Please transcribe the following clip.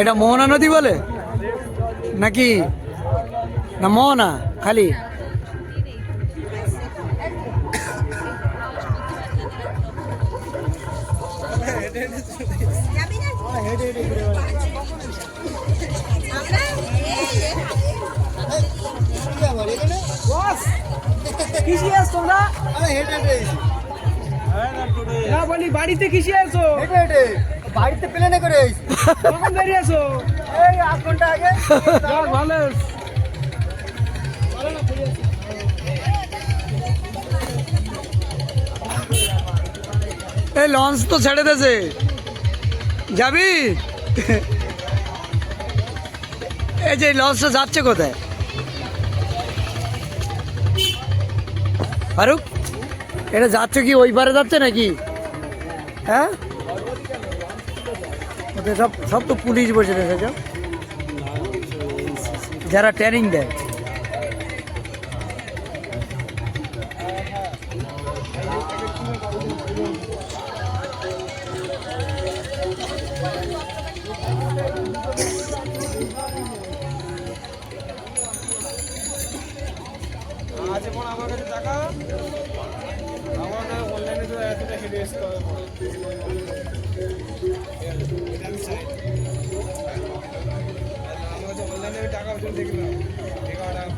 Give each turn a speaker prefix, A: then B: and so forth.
A: এটা মোহনা নদী বলে? নাকি? না মোহনা খালি।
B: হেডে হেডে কিসে আস তোমরা? না বলি বাড়িতে কিসে আছো?
C: বাড়িতে প্লেনে করে
B: কখন বেরিয়ে আছো?
C: এই আধ ঘণ্টা আগে।
B: যাক, ভালো।
A: এই লঞ্চ তো ছেড়ে দেছে। যাবি? এই যে লঞ্চটা যাচ্ছে কোথায়? ফারুক, এটা যাচ্ছে কি ওই পারে যাচ্ছে নাকি? হ্যাঁ? সব সব তো পুলিশ বসে রয়েছে। যারা ট্রেনিং দেয়।
B: আজ এখন আমার কাছে টাকা? আমার অনলাইনে তো এতটা হেঁটে আসতে হবে। আমার কাছে অনলাইনে আমি টাকা ওজন দেখলাম। এগারো টাকা